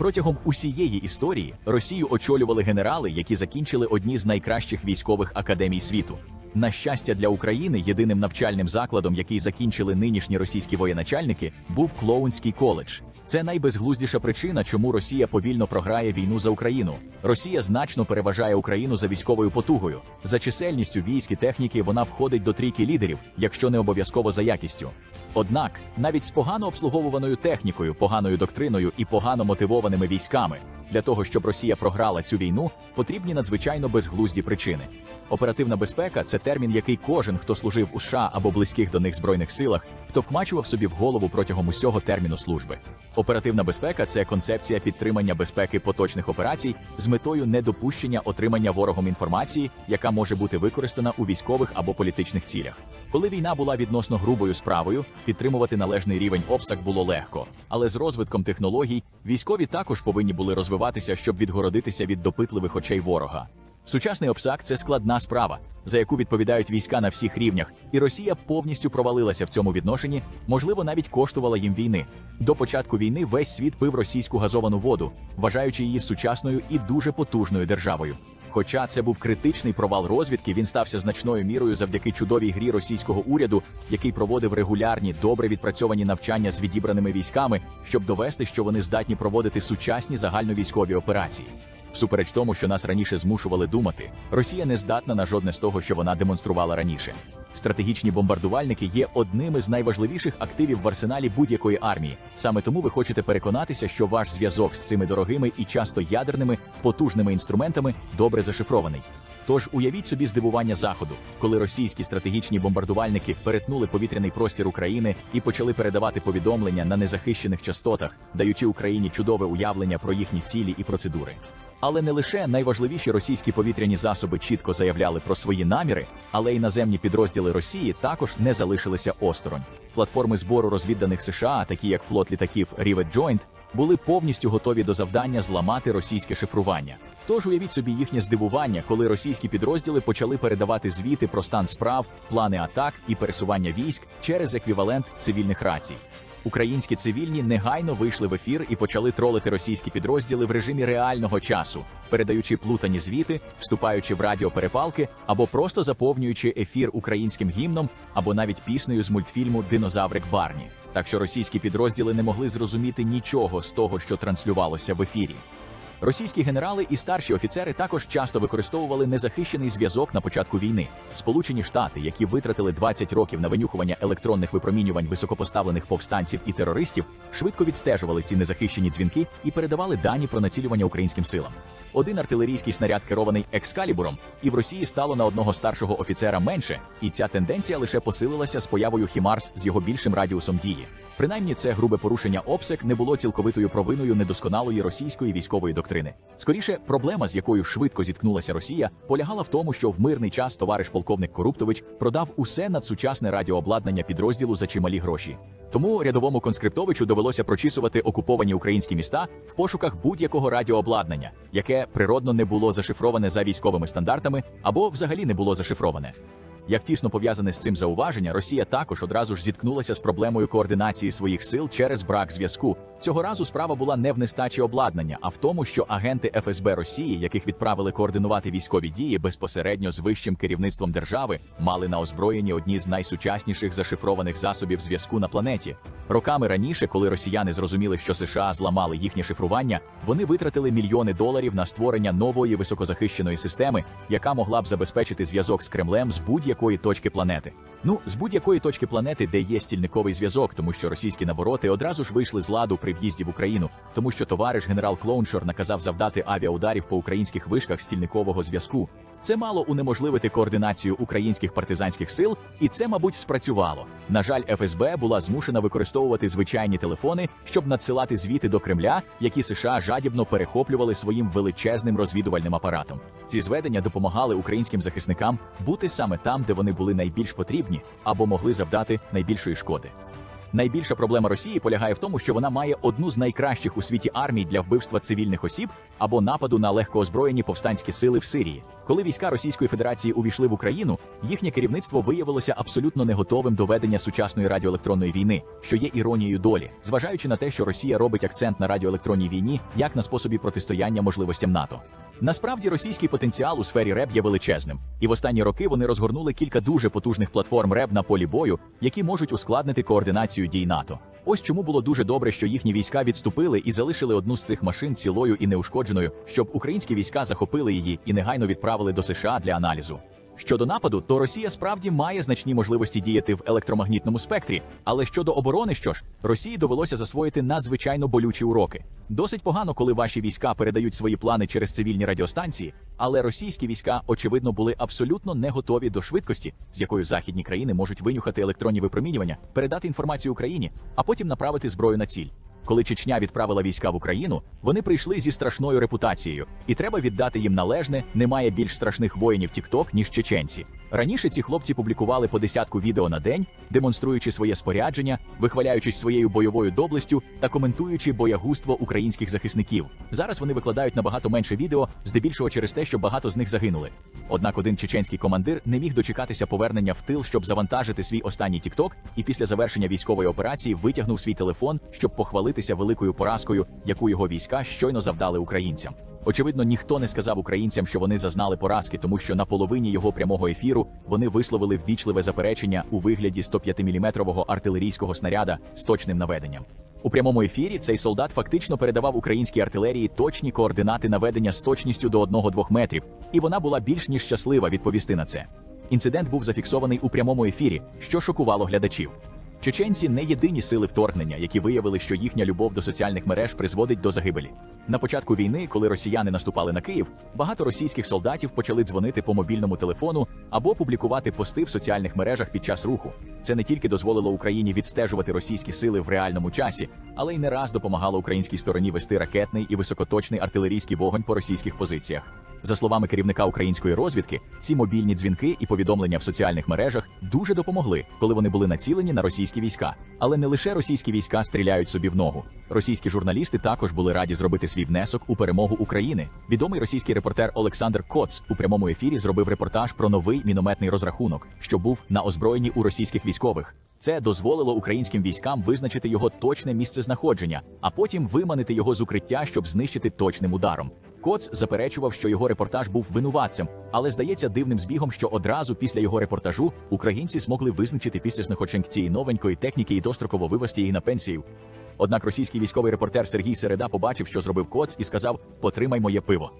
Протягом усієї історії Росію очолювали генерали, які закінчили одні з найкращих військових академій світу. На щастя для України, єдиним навчальним закладом, який закінчили нинішні російські воєначальники, був Клоунський коледж. Це найбезглуздіша причина, чому Росія повільно програє війну за Україну. Росія значно переважає Україну за військовою потугою. За чисельністю військ і техніки вона входить до трійки лідерів, якщо не обов'язково за якістю. Однак, навіть з погано обслуговуваною технікою, поганою доктриною і погано мотивованими військами, для того, щоб Росія програла цю війну, потрібні надзвичайно безглузді причини. Оперативна безпека це термін, який кожен, хто служив у США або близьких до них збройних силах, втовкмачував собі в голову протягом усього терміну служби. Оперативна безпека це концепція підтримання безпеки поточних операцій з метою недопущення отримання ворогом інформації, яка може бути використана у військових або політичних цілях. Коли війна була відносно грубою справою, підтримувати належний рівень обсаг було легко. Але з розвитком технологій військові також повинні були розвиватися, щоб відгородитися від допитливих очей ворога. Сучасний обсак це складна справа, за яку відповідають війська на всіх рівнях, і Росія повністю провалилася в цьому відношенні, можливо, навіть коштувала їм війни. До початку війни весь світ пив російську газовану воду, вважаючи її сучасною і дуже потужною державою. Хоча це був критичний провал розвідки, він стався значною мірою завдяки чудовій грі російського уряду, який проводив регулярні, добре відпрацьовані навчання з відібраними військами, щоб довести, що вони здатні проводити сучасні загальновійськові операції. Всупереч тому, що нас раніше змушували думати, Росія не здатна на жодне з того, що вона демонструвала раніше. Стратегічні бомбардувальники є одним із найважливіших активів в арсеналі будь-якої армії. Саме тому ви хочете переконатися, що ваш зв'язок з цими дорогими і часто ядерними потужними інструментами добре зашифрований. Тож уявіть собі здивування заходу, коли російські стратегічні бомбардувальники перетнули повітряний простір України і почали передавати повідомлення на незахищених частотах, даючи Україні чудове уявлення про їхні цілі і процедури. Але не лише найважливіші російські повітряні засоби чітко заявляли про свої наміри, але й наземні підрозділи Росії також не залишилися осторонь. Платформи збору розвідданих США, такі як флот літаків Rivet Joint, були повністю готові до завдання зламати російське шифрування. Тож уявіть собі їхнє здивування, коли російські підрозділи почали передавати звіти про стан справ, плани атак і пересування військ через еквівалент цивільних рацій. Українські цивільні негайно вийшли в ефір і почали тролити російські підрозділи в режимі реального часу, передаючи плутані звіти, вступаючи в радіоперепалки або просто заповнюючи ефір українським гімном або навіть піснею з мультфільму Динозаврик Барні. Так що російські підрозділи не могли зрозуміти нічого з того, що транслювалося в ефірі. Російські генерали і старші офіцери також часто використовували незахищений зв'язок на початку війни. Сполучені Штати, які витратили 20 років на винюхування електронних випромінювань високопоставлених повстанців і терористів, швидко відстежували ці незахищені дзвінки і передавали дані про націлювання українським силам. Один артилерійський снаряд керований екскалібуром, і в Росії стало на одного старшого офіцера менше, і ця тенденція лише посилилася з появою Хімарс з його більшим радіусом дії. Принаймні, це грубе порушення обсек не було цілковитою провиною недосконалої російської військової доктрини. Скоріше, проблема, з якою швидко зіткнулася Росія, полягала в тому, що в мирний час товариш полковник Коруптович продав усе надсучасне радіообладнання підрозділу за чималі гроші. Тому рядовому конскриптовичу довелося прочісувати окуповані українські міста в пошуках будь-якого радіообладнання, яке природно не було зашифроване за військовими стандартами або взагалі не було зашифроване. Як тісно пов'язане з цим зауваження, Росія також одразу ж зіткнулася з проблемою координації своїх сил через брак зв'язку. Цього разу справа була не в нестачі обладнання, а в тому, що агенти ФСБ Росії, яких відправили координувати військові дії безпосередньо з вищим керівництвом держави, мали на озброєнні одні з найсучасніших зашифрованих засобів зв'язку на планеті. Роками раніше, коли росіяни зрозуміли, що США зламали їхнє шифрування, вони витратили мільйони доларів на створення нової високозахищеної системи, яка могла б забезпечити зв'язок з Кремлем з будь-якої точки планети. Ну, з будь-якої точки планети, де є стільниковий зв'язок, тому що російські навороти одразу ж вийшли з ладу при в'їзді в Україну, тому що товариш генерал Клоуншор наказав завдати авіаударів по українських вишках стільникового зв'язку. Це мало унеможливити координацію українських партизанських сил, і це, мабуть, спрацювало. На жаль, ФСБ була змушена використовувати звичайні телефони, щоб надсилати звіти до Кремля, які США жадібно перехоплювали своїм величезним розвідувальним апаратом. Ці зведення допомагали українським захисникам бути саме там, де вони були найбільш потрібні або могли завдати найбільшої шкоди. Найбільша проблема Росії полягає в тому, що вона має одну з найкращих у світі армій для вбивства цивільних осіб або нападу на легкоозброєні повстанські сили в Сирії. Коли війська Російської Федерації увійшли в Україну, їхнє керівництво виявилося абсолютно не готовим до ведення сучасної радіоелектронної війни, що є іронією долі, зважаючи на те, що Росія робить акцент на радіоелектронній війні як на способі протистояння можливостям НАТО. Насправді російський потенціал у сфері РЕБ є величезним, і в останні роки вони розгорнули кілька дуже потужних платформ РЕБ на полі бою, які можуть ускладнити координацію дій НАТО. Ось чому було дуже добре, що їхні війська відступили і залишили одну з цих машин цілою і неушкодженою, щоб українські війська захопили її і негайно відправили до США для аналізу. Щодо нападу, то Росія справді має значні можливості діяти в електромагнітному спектрі. Але щодо оборони, що ж, Росії довелося засвоїти надзвичайно болючі уроки. Досить погано, коли ваші війська передають свої плани через цивільні радіостанції, але російські війська, очевидно, були абсолютно не готові до швидкості, з якою західні країни можуть винюхати електронні випромінювання, передати інформацію Україні, а потім направити зброю на ціль. Коли Чечня відправила війська в Україну, вони прийшли зі страшною репутацією, і треба віддати їм належне. Немає більш страшних воїнів Тікток ніж чеченці. Раніше ці хлопці публікували по десятку відео на день, демонструючи своє спорядження, вихваляючись своєю бойовою доблестю та коментуючи боягузтво українських захисників. Зараз вони викладають набагато менше відео, здебільшого через те, що багато з них загинули. Однак один чеченський командир не міг дочекатися повернення в тил, щоб завантажити свій останній TikTok, і після завершення військової операції витягнув свій телефон, щоб похвалитися великою поразкою, яку його війська щойно завдали українцям. Очевидно, ніхто не сказав українцям, що вони зазнали поразки, тому що на половині його прямого ефіру вони висловили ввічливе заперечення у вигляді 105-мм артилерійського снаряда з точним наведенням. У прямому ефірі цей солдат фактично передавав українській артилерії точні координати наведення з точністю до 1-2 метрів, і вона була більш ніж щаслива відповісти на це. Інцидент був зафіксований у прямому ефірі, що шокувало глядачів. Чеченці не єдині сили вторгнення, які виявили, що їхня любов до соціальних мереж призводить до загибелі. На початку війни, коли росіяни наступали на Київ, багато російських солдатів почали дзвонити по мобільному телефону або публікувати пости в соціальних мережах під час руху. Це не тільки дозволило Україні відстежувати російські сили в реальному часі, але й не раз допомагало українській стороні вести ракетний і високоточний артилерійський вогонь по російських позиціях. За словами керівника української розвідки, ці мобільні дзвінки і повідомлення в соціальних мережах дуже допомогли, коли вони були націлені на російські війська. Але не лише російські війська стріляють собі в ногу. Російські журналісти також були раді зробити свій внесок у перемогу України. Відомий російський репортер Олександр Коц у прямому ефірі зробив репортаж про новий мінометний розрахунок, що був на озброєнні у російських військових. Це дозволило українським військам визначити його точне місце знаходження, а потім виманити його з укриття, щоб знищити точним ударом. Коц заперечував, що його репортаж був винуватцем, але здається дивним збігом, що одразу після його репортажу українці змогли визначити після знаходжень цієї новенької техніки і достроково вивести її на пенсію. Однак російський військовий репортер Сергій Середа побачив, що зробив Коц, і сказав: Потримай моє пиво.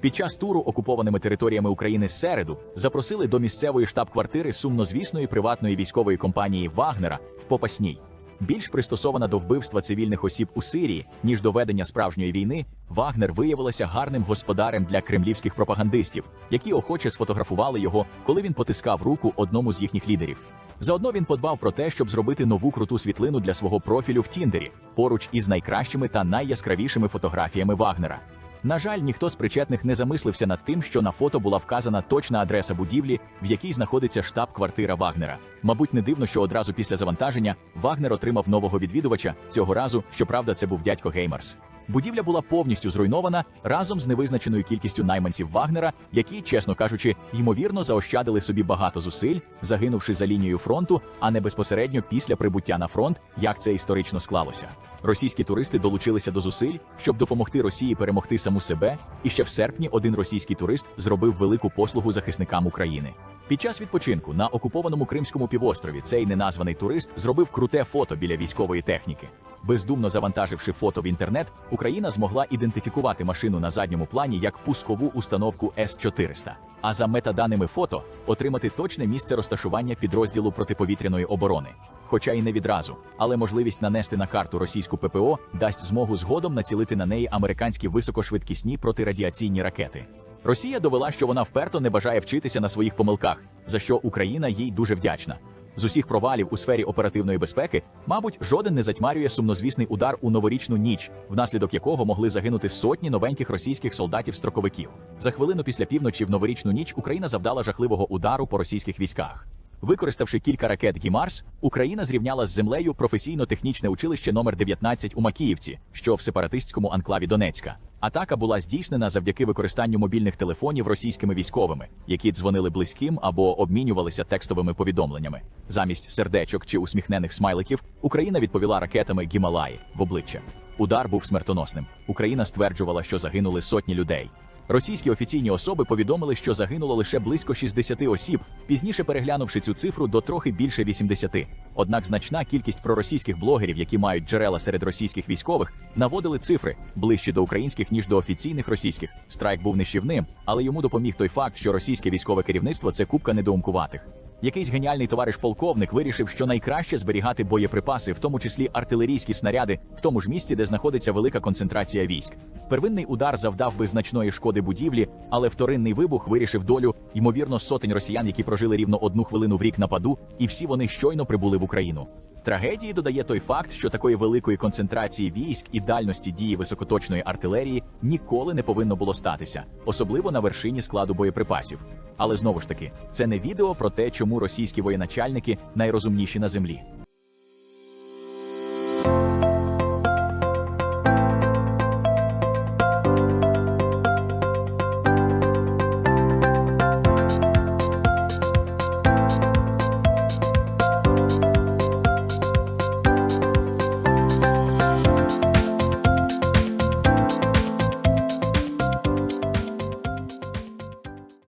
Під час туру окупованими територіями України середу запросили до місцевої штаб-квартири сумнозвісної приватної військової компанії Вагнера в Попасній. Більш пристосована до вбивства цивільних осіб у Сирії, ніж до ведення справжньої війни, Вагнер виявилася гарним господарем для кремлівських пропагандистів, які охоче сфотографували його, коли він потискав руку одному з їхніх лідерів. Заодно він подбав про те, щоб зробити нову круту світлину для свого профілю в Тіндері поруч із найкращими та найяскравішими фотографіями Вагнера. На жаль, ніхто з причетних не замислився над тим, що на фото була вказана точна адреса будівлі, в якій знаходиться штаб-квартира Вагнера. Мабуть, не дивно, що одразу після завантаження Вагнер отримав нового відвідувача. Цього разу, щоправда, це був дядько Геймерс. Будівля була повністю зруйнована разом з невизначеною кількістю найманців Вагнера, які, чесно кажучи, ймовірно заощадили собі багато зусиль, загинувши за лінією фронту, а не безпосередньо після прибуття на фронт, як це історично склалося. Російські туристи долучилися до зусиль, щоб допомогти Росії перемогти саму себе. І ще в серпні один російський турист зробив велику послугу захисникам України. Під час відпочинку на окупованому Кримському півострові цей неназваний турист зробив круте фото біля військової техніки. Бездумно завантаживши фото в інтернет, Україна змогла ідентифікувати машину на задньому плані як пускову установку С-400, а за метаданими фото отримати точне місце розташування підрозділу протиповітряної оборони. Хоча й не відразу, але можливість нанести на карту російську ППО дасть змогу згодом націлити на неї американські високошвидкісні протирадіаційні ракети. Росія довела, що вона вперто не бажає вчитися на своїх помилках, за що Україна їй дуже вдячна. З усіх провалів у сфері оперативної безпеки, мабуть, жоден не затьмарює сумнозвісний удар у новорічну ніч, внаслідок якого могли загинути сотні новеньких російських солдатів-строковиків. За хвилину після півночі в новорічну ніч Україна завдала жахливого удару по російських військах. Використавши кілька ракет Гімарс, Україна зрівняла з землею професійно-технічне училище номер 19 у Макіївці, що в сепаратистському анклаві Донецька. Атака була здійснена завдяки використанню мобільних телефонів російськими військовими, які дзвонили близьким або обмінювалися текстовими повідомленнями. Замість сердечок чи усміхнених смайликів Україна відповіла ракетами Гімалаї в обличчя. Удар був смертоносним. Україна стверджувала, що загинули сотні людей. Російські офіційні особи повідомили, що загинуло лише близько 60 осіб, пізніше переглянувши цю цифру до трохи більше 80. Однак значна кількість проросійських блогерів, які мають джерела серед російських військових, наводили цифри ближче до українських ніж до офіційних російських. Страйк був нищівним, але йому допоміг той факт, що російське військове керівництво це купка недоумкуватих. Якийсь геніальний товариш полковник вирішив, що найкраще зберігати боєприпаси, в тому числі артилерійські снаряди, в тому ж місці, де знаходиться велика концентрація військ. Первинний удар завдав би значної шкоди будівлі, але вторинний вибух вирішив долю ймовірно сотень росіян, які прожили рівно одну хвилину в рік нападу, і всі вони щойно прибули в Україну. Трагедії додає той факт, що такої великої концентрації військ і дальності дії високоточної артилерії ніколи не повинно було статися, особливо на вершині складу боєприпасів. Але знову ж таки, це не відео про те, чому російські воєначальники найрозумніші на землі.